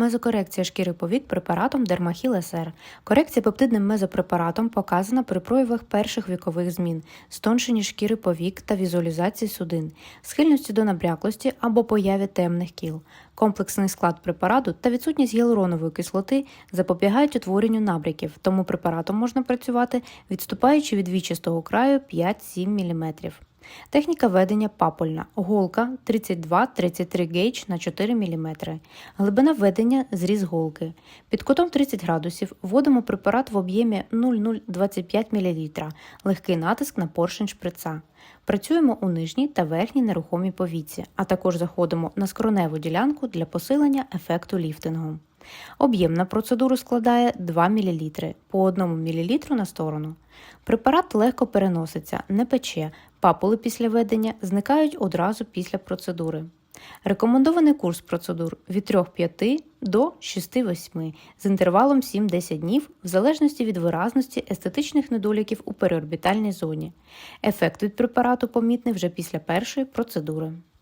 Мезокорекція шкіри повік препаратом Дермахіл СР. Корекція пептидним мезопрепаратом показана при проявах перших вікових змін, стоншенні шкіри повік та візуалізації судин, схильності до набряклості або появі темних кіл. Комплексний склад препарату та відсутність гіалуронової кислоти запобігають утворенню набряків, тому препаратом можна працювати, відступаючи від вічистого краю 5-7 мм. Техніка ведення папульна. Голка 32-33 гейдж на 4 мм. Глибина введення зріз голки. Під кутом 30 градусів вводимо препарат в об'ємі 0,025 мл. Легкий натиск на поршень шприца. Працюємо у нижній та верхній нерухомій повіці, а також заходимо на скроневу ділянку для посилення ефекту ліфтингу. Об'єм на процедуру складає 2 мл по 1 мл на сторону. Препарат легко переноситься, не пече, папули після ведення зникають одразу після процедури. Рекомендований курс процедур від 3-5 до 6-8 з інтервалом 7-10 днів в залежності від виразності естетичних недоліків у переорбітальній зоні. Ефект від препарату помітний вже після першої процедури.